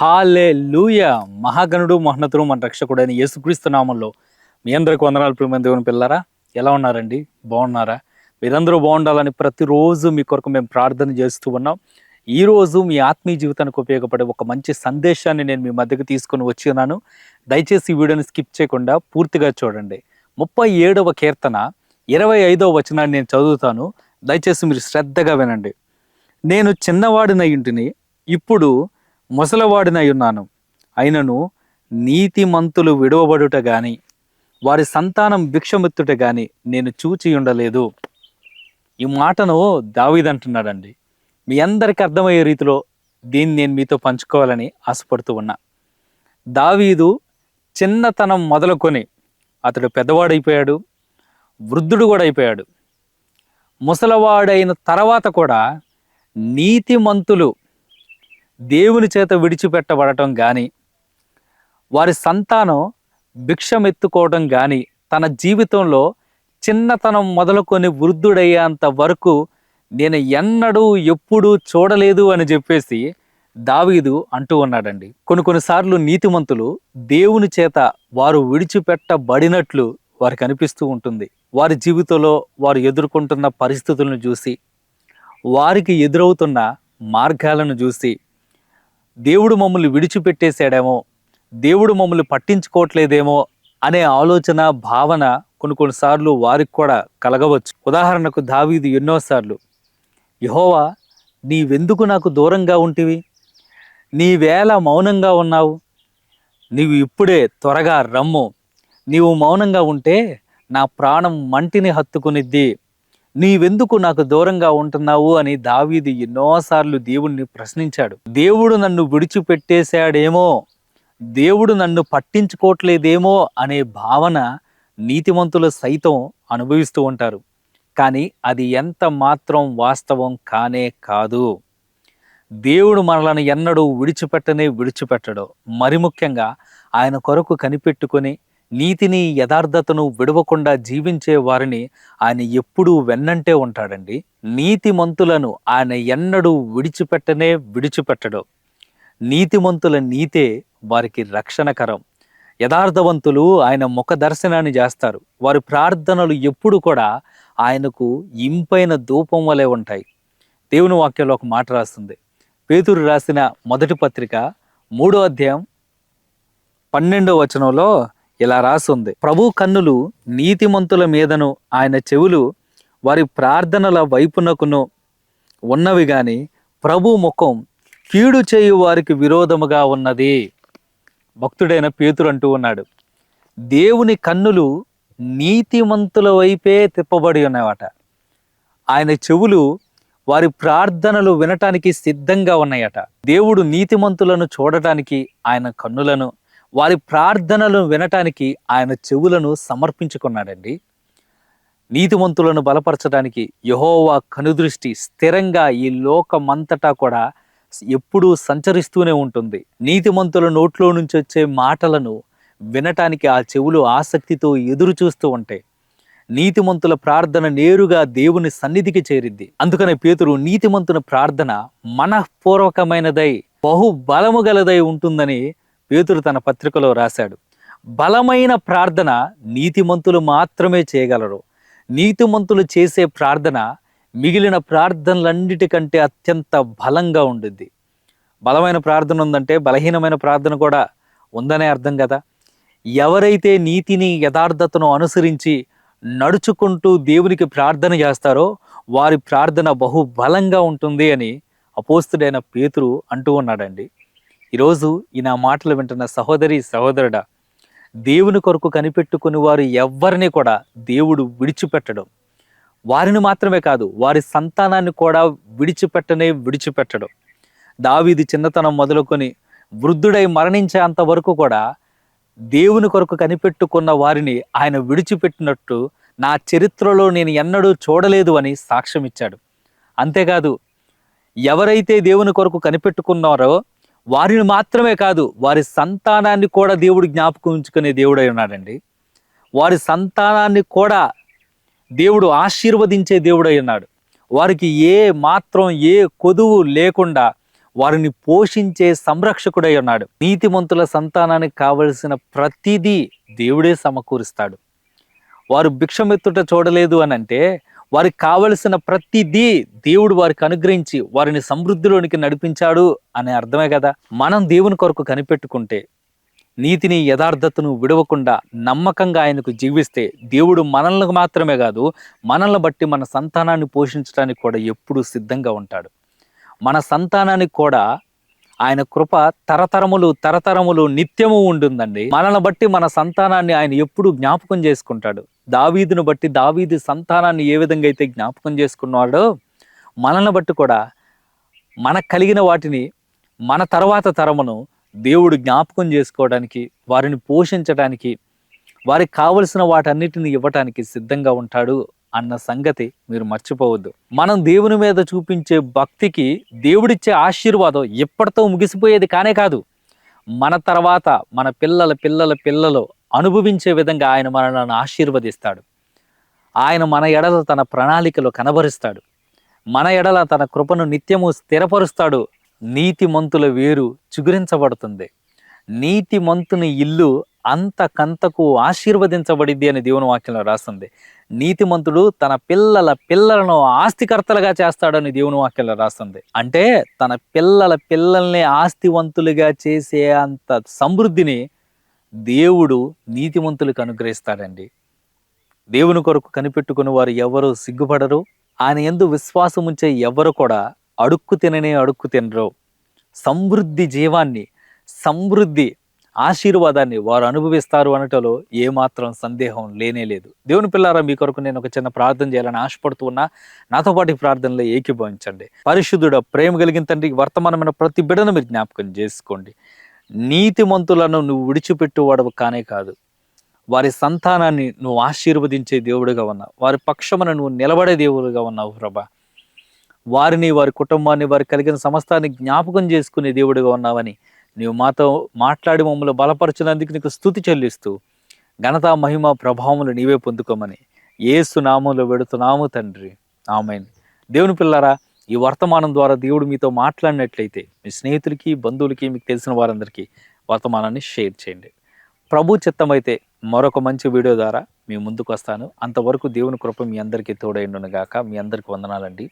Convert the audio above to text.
హాలే లూయ మహాగణుడు మహోన్నతుడు మన రక్షకుడైన యేసుక్రీస్తు నామంలో మీ అందరికి వందనాలు ప్రేమ దేవుని పిల్లరా ఎలా ఉన్నారండి? బాగున్నారా? మీరందరూ బాగుండాలని ప్రతిరోజు మీ కొరకు మేము ప్రార్థన చేస్తూ ఉన్నాం. ఈరోజు మీ ఆత్మీయ జీవితానికి ఉపయోగపడే ఒక మంచి సందేశాన్ని నేను మీ మధ్యకు తీసుకొని వచ్చినాను దయచేసి ఈ వీడియోని స్కిప్ చేయకుండా పూర్తిగా చూడండి. ముప్పై ఏడవ కీర్తన ఇరవై ఐదవ వచనాన్ని నేను చదువుతాను. దయచేసి మీరు శ్రద్ధగా వినండి. నేను చిన్నవాడిన ఇంటిని ఇప్పుడు ముసలవాడినై ఉన్నాను అయినను నీతిమంతులు విడువబడుట గాని వారి సంతానం భిక్షమెత్తుట గాని నేను చూచి ఉండలేదు ఈ మాటను దావిదంటున్నాడండి మీ అందరికి అర్థమయ్యే రీతిలో దీన్ని నేను మీతో పంచుకోవాలని ఆశపడుతూ ఉన్నా. దావీదు చిన్నతనం మొదలుకొని అతడు పెద్దవాడైపోయాడు వృద్ధుడు కూడా అయిపోయాడు. ముసలవాడైన తర్వాత కూడా నీతిమంతులు దేవుని చేత విడిచిపెట్టబడటం కానీ వారి సంతానం భిక్షమెత్తుకోవడం కానీ తన జీవితంలో చిన్నతనం మొదలుకొని వృద్ధుడయ్యేంత వరకు నేను ఎన్నడూ ఎప్పుడూ చూడలేదు అని చెప్పేసి దావీదు అంటూ ఉన్నాడండి. కొన్ని కొన్నిసార్లు నీతిమంతులు దేవుని చేత వారు విడిచిపెట్టబడినట్లు వారికి అనిపిస్తూ ఉంటుంది. వారి జీవితంలో వారు ఎదుర్కొంటున్న పరిస్థితులను చూసి వారికి ఎదురవుతున్న మార్గాలను చూసి దేవుడు మమ్మల్ని విడిచిపెట్టేశాడేమో దేవుడు మమ్మల్ని పట్టించుకోవట్లేదేమో అనే ఆలోచన భావన కొన్ని కొన్నిసార్లు వారికి కూడా కలగవచ్చు. ఉదాహరణకు దావీది ఎన్నోసార్లు యహోవా నీవెందుకు నాకు దూరంగా ఉంటివి? నీవేళ మౌనంగా ఉన్నావు. నీవు ఇప్పుడే త్వరగా రమ్ము. నీవు మౌనంగా ఉంటే నా ప్రాణం మంటిని హత్తుకునిద్ది. నీవెందుకు నాకు దూరంగా ఉంటున్నావు అని దావీది ఎన్నోసార్లు దేవుణ్ణి ప్రశ్నించాడు. దేవుడు నన్ను విడిచిపెట్టేశాడేమో? దేవుడు నన్ను పట్టించుకోవట్లేదేమో అనే భావన నీతిమంతులు సైతం అనుభవిస్తూ ఉంటారు. కానీ అది ఎంత మాత్రం వాస్తవం కానే కాదు. దేవుడు మనలను ఎన్నడూ విడిచిపెట్టనే విడిచిపెట్టడు. మరి ముఖ్యంగా ఆయన కొరకు కనిపెట్టుకొని నీతిని యథార్థతను విడవకుండా జీవించే వారిని ఆయన ఎప్పుడూ వెన్నంటే ఉంటాడండి. నీతిమంతులను ఆయన ఎన్నడూ విడిచిపెట్టనే విడిచిపెట్టడు. నీతిమంతుల నీతే వారికి రక్షణకరం. యథార్థవంతులు ఆయన ముఖ దర్శనాన్ని చేస్తారు. వారి ప్రార్థనలు ఎప్పుడు కూడా ఆయనకు ఇంపైన ధూపం వలె ఉంటాయి. దేవుని వాక్యంలో ఒక మాట రాస్తుంది. పేతురు రాసిన మొదటి పత్రిక మూడో అధ్యాయం పన్నెండో వచనంలో ఇలా రాసుంది. ప్రభు కన్నులు నీతిమంతుల మీదను ఆయన చెవులు వారి ప్రార్థనల వైపునకును ఉన్నవి గాని ప్రభు ముఖం కీడు చేయు వారికి విరోధముగా ఉన్నది. భక్తుడైన పేతురు అంటూ ఉన్నాడు. దేవుని కన్నులు నీతిమంతుల వైపే తిప్పబడి ఉన్నాయట ఆయన చెవులు వారి ప్రార్థనలు వినటానికి సిద్ధంగా ఉన్నాయట. దేవుడు నీతిమంతులను చూడటానికి ఆయన కన్నులను వారి ప్రార్థనలను వినటానికి ఆయన చెవులను సమర్పించుకున్నాడండి. నీతిమంతులను బలపరచడానికి యహోవా కనుదృష్టి స్థిరంగా ఈ లోకమంతటా కూడా ఎప్పుడూ సంచరిస్తూనే ఉంటుంది. నీతిమంతుల నోట్లో నుంచి వచ్చే మాటలను వినటానికి ఆ చెవులు ఆసక్తితో ఎదురు చూస్తూ ఉంటాయి. నీతిమంతుల ప్రార్థన నేరుగా దేవుని సన్నిధికి చేరిద్ది. అందుకనే పేతురు నీతిమంతుల ప్రార్థన మనఃపూర్వకమైనదై బహు బలము గలదై ఉంటుందని పేతురు తన పత్రికలో రాశాడు బలమైన ప్రార్థన నీతిమంతులు మాత్రమే చేయగలరు. నీతిమంతులు చేసే ప్రార్థన మిగిలిన ప్రార్థనలన్నిటికంటే అత్యంత బలంగా ఉండుద్ది. బలమైన ప్రార్థన ఉందంటే బలహీనమైన ప్రార్థన కూడా ఉందనే అర్థం కదా. ఎవరైతే నీతిని యథార్థతను అనుసరించి నడుచుకుంటూ దేవునికి ప్రార్థన చేస్తారో వారి ప్రార్థన బహు బలంగా ఉంటుంది అని అపోస్తుడైన పేతురు అంటూ ఉన్నాడండి. ఈరోజు ఈ నా మాటలు వింటున్న సహోదరి సహోదరుడా దేవుని కొరకు కనిపెట్టుకుని వారు ఎవ్వరిని కూడా దేవుడు విడిచిపెట్టడం. వారిని మాత్రమే కాదు వారి సంతానాన్ని కూడా విడిచిపెట్టనే విడిచిపెట్టడం. దావీది చిన్నతనం మొదలుకొని వృద్ధుడై మరణించేంత వరకు కూడా దేవుని కొరకు కనిపెట్టుకున్న వారిని ఆయన విడిచిపెట్టినట్టు నా చరిత్రలో నేను ఎన్నడూ చూడలేదు అని సాక్ష్యం ఇచ్చాడు అంతేకాదు ఎవరైతే దేవుని కొరకు కనిపెట్టుకున్నారో వారిని మాత్రమే కాదు వారి సంతానాన్ని కూడా దేవుడు జ్ఞాపకం ఉంచుకునే దేవుడై ఉన్నాడండి. వారి సంతానాన్ని కూడా దేవుడు ఆశీర్వదించే దేవుడై ఉన్నాడు. వారికి ఏ మాత్రం ఏ కొదువు లేకుండా వారిని పోషించే సంరక్షకుడై ఉన్నాడు. నీతిమంతుల సంతానానికి కావలసిన ప్రతిదీ దేవుడే సమకూరుస్తాడు. వారు భిక్షమెత్తుట చూడలేదు అని అంటే వారికి కావలసిన ప్రతిదీ దేవుడు వారికి అనుగ్రహించి వారిని సమృద్ధిలోనికి నడిపించాడు అనే అర్థమే కదా. మనం దేవుని కొరకు కనిపెట్టుకుంటే నీతిని యథార్థతను విడవకుండా నమ్మకంగా ఆయనకు జీవిస్తే దేవుడు మనల్ని మాత్రమే కాదు మనల్ని బట్టి మన సంతానాన్ని పోషించడానికి కూడా ఎప్పుడూ సిద్ధంగా ఉంటాడు. మన సంతానానికి కూడా ఆయన కృప తరతరములు తరతరములు నిత్యము ఉంటుందండి మనల్ని బట్టి మన సంతానాన్ని ఆయన ఎప్పుడు జ్ఞాపకం చేసుకుంటాడు. దావీదును బట్టి దావీదు సంతానాన్ని ఏ విధంగా అయితే జ్ఞాపకం చేసుకున్నాడో మనల్ని బట్టి కూడా మనకు కలిగిన వాటిని మన తర్వాత తరమును దేవుడు జ్ఞాపకం చేసుకోవడానికి వారిని పోషించడానికి వారికి కావలసిన వాటన్నిటిని ఇవ్వటానికి సిద్ధంగా ఉంటాడు. అన్న సంగతి మీరు మర్చిపోవద్దు. మనం దేవుని మీద చూపించే భక్తికి దేవుడిచ్చే ఆశీర్వాదం ఎప్పటితో ముగిసిపోయేది కానే కాదు. మన తర్వాత మన పిల్లల పిల్లల పిల్లలు అనుభవించే విధంగా ఆయన మనల్ని ఆశీర్వదిస్తాడు. ఆయన మన ఎడల తన ప్రణాళికలో కనబరుస్తాడు. మన ఎడల తన కృపను నిత్యము స్థిరపరుస్తాడు. నీతిమంతుల వేరు చిగురించబడుతుంది. నీతిమంతుని ఇల్లు అంతకంతకు ఆశీర్వదించబడిద్ది అని దేవుని వాక్యంలో రాస్తుంది. నీతిమంతుడు తన పిల్లల పిల్లలను ఆస్తికర్తలుగా చేస్తాడని దేవుని వాక్యంలో రాస్తుంది. అంటే తన పిల్లల పిల్లల్ని ఆస్తివంతులుగా చేసే అంత సమృద్ధిని దేవుడు నీతిమంతులకు అనుగ్రహిస్తాడండి. దేవుని కొరకు కనిపెట్టుకుని వారు ఎవరు సిగ్గుపడరు. ఆయన ఎందు విశ్వాసం ఉంచే ఎవరు కూడా అడుక్కు తిననే అడుక్కు తినరు. సమృద్ధి జీవాన్ని సమృద్ధి ఆశీర్వాదాన్ని వారు అనుభవిస్తారు అనటంలో ఏమాత్రం సందేహం లేనే లేదు. దేవుని పిల్లారా మీ కొరకు నేను ఒక చిన్న ప్రార్థన చేయాలని ఆశపడుతూ ఉన్నా నాతో పాటు ప్రార్థనలో ఏకీభవించండి. పరిశుద్ధుడ ప్రేమ కలిగిన తండ్రికి వర్తమానమైన ప్రతి బిడను మీరు జ్ఞాపకం చేసుకోండి. నీతిమంతులను నువ్వు విడిచిపెట్టువాడవు కానే కాదు. వారి సంతానాన్ని నువ్వు ఆశీర్వదించే దేవుడుగా ఉన్నావు వారి పక్షమున నువ్వు నిలబడే దేవుడుగా ఉన్నావు ప్రభా. వారిని వారి కుటుంబాన్ని వారి కలిగిన సమస్తాన్ని జ్ఞాపకం చేసుకునే దేవుడుగా ఉన్నావని నీవు మాతో మాట్లాడి మమ్మల్ని బలపరచినందుకు నీకు స్థుతి చెల్లిస్తూ ఘనత మహిమ ప్రభావములు నీవే పొందుకోమని ఏసు నామంలో వెడుతున్నాము తండ్రి. ఆమెన్. దేవుని పిల్లారా ఈ వర్తమానం ద్వారా దేవుడు మీతో మాట్లాడినట్లయితే మీ స్నేహితులకి బంధువులకి మీకు తెలిసిన వారందరికీ వర్తమానాన్ని షేర్ చేయండి. ప్రభు చిత్తమైతే మరొక మంచి వీడియో ద్వారా మీ ముందుకు వస్తాను. అంతవరకు దేవుని కృప మీ అందరికీ తోడైండును గాక మీ అందరికీ వందనాలండి.